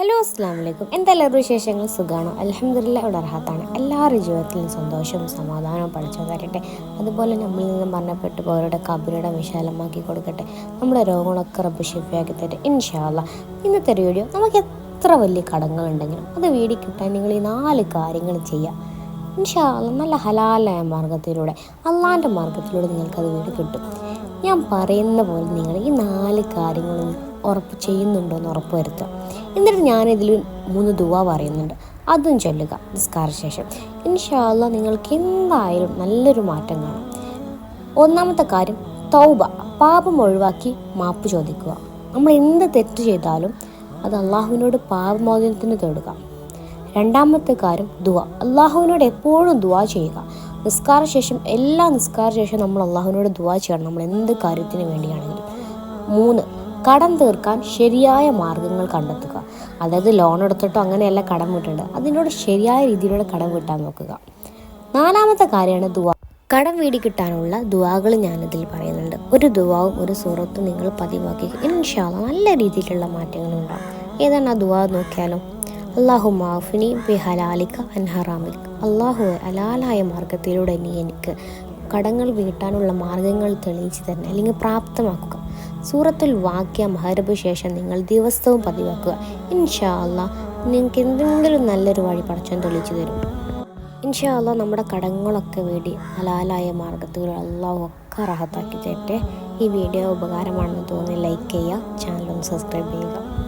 Hello അസ്സാം വലൈക്കും എന്തെല്ലാവരും വിശേഷങ്ങൾ? സുഖമാണോ അലഹമില്ല ഇവിടെ അർഹത്താണ്. എല്ലാവരുടെ ജീവിതത്തിലും സന്തോഷവും സമാധാനവും പഠിച്ചു തരട്ടെ അതുപോലെ നമ്മളിൽ നിന്നും മരണപ്പെട്ടു പോയവരുടെ കബിരിടം വിശാലമാക്കി കൊടുക്കട്ടെ. നമ്മുടെ രോഗങ്ങളൊക്കെ റബ്ബ് തരട്ടെ ഇൻഷാല്ല ഇന്നത്തെ ഒരു വീഡിയോ നമുക്ക് എത്ര വലിയ കടങ്ങളുണ്ടെങ്കിലും അത് വീടി കിട്ടാൻ നിങ്ങൾ ഈ നാല് കാര്യങ്ങൾ ചെയ്യുക. ഇൻഷാല്ല നല്ല ഹലാലായ മാർഗത്തിലൂടെ അള്ളാന്റെ മാർഗത്തിലൂടെ നിങ്ങൾക്കത് വീട് കിട്ടും. ഞാൻ പറയുന്ന പോലെ നിങ്ങൾ ഈ നാല് കാര്യങ്ങളും ഉറപ്പ് ചെയ്യുന്നുണ്ടോ എന്ന് ഉറപ്പ് വരുത്തുക. എന്നിട്ട് ഞാനിതിൽ മൂന്ന് ദുവ പറയുന്നുണ്ട്. അതും ചൊല്ലുക. നിസ്കാര ശേഷം ഇൻഷാല്ല നിങ്ങൾക്ക് എന്തായാലും നല്ലൊരു മാറ്റം കാണും. ഒന്നാമത്തെ കാര്യം തൗബ പാപം ഒഴിവാക്കി മാപ്പ് ചോദിക്കുക. നമ്മൾ എന്ത് തെറ്റ് ചെയ്താലും അത് അള്ളാഹുവിനോട് പാപമോചനത്തിന് തേടുക. രണ്ടാമത്തെ കാര്യം ദുവ. അള്ളാഹുവിനോട് എപ്പോഴും ദുവ ചെയ്യുക. നിസ്കാര ശേഷം എല്ലാ നിസ്കാര ശേഷം നമ്മൾ അള്ളാഹുവിനോട് ദുവ ചെയ്യണം. നമ്മൾ എന്ത് കാര്യത്തിന് വേണ്ടിയാണെങ്കിലും. മൂന്ന് കടം തീർക്കാൻ ശരിയായ മാർഗങ്ങൾ കണ്ടെത്തുക. അതായത് ലോൺ എടുത്തിട്ടോ അങ്ങനെയല്ല കടം വീട്ടേണ്ടത്. അതിനോട് ശരിയായ രീതിയിലൂടെ കടം വീട്ടാൻ നോക്കുക. നാലാമത്തെ കാര്യമാണ് ദുവാ. കടം വീടി കിട്ടാനുള്ള ദുവാകൾ ഞാനിതിൽ പറയുന്നുണ്ട്. ഒരു ദുവാവും ഒരു സുഹൃത്തും നിങ്ങൾ പതിവാക്കി. ഇൻഷാല്ല നല്ല രീതിയിലുള്ള മാറ്റങ്ങൾ ഉണ്ടാവും. ഏതാണ് ആ ദുവാ നോക്കിയാലോ? അള്ളാഹു മാഫിനി ബി ഹലാലിക്ക അൻഹറാമിക് അള്ളാഹു ഹലാലായ മാർഗത്തിലൂടെ നീ എനിക്ക് കടങ്ങൾ വീട്ടാനുള്ള മാർഗങ്ങൾ തെളിയിച്ചു തന്നെ അല്ലെങ്കിൽ പ്രാപ്തമാക്കുക. സൂറത്തുൽ വാക്യ മഹരബ് ശേഷം നിങ്ങൾ ദിവസവും പതിവാക്കുക. ഇൻഷാ അല്ല നിങ്ങൾക്ക് എന്തെങ്കിലും നല്ലൊരു വഴി പടച്ചോൻ തെളിയിച്ചു തരും. ഇൻഷാ അല്ല നമ്മുടെ കടങ്ങളൊക്കെ വേണ്ടി ഹലാലായ മാർഗത്തിൽ അള്ളാഹു ഒക്കെ റഹത്താക്കി തരട്ടെ. ഈ വീഡിയോ ഉപകാരമാണെന്ന് തോന്നി ലൈക്ക് ചെയ്യുക ചാനൽ ഒന്ന് സബ്സ്ക്രൈബ് ചെയ്യുക.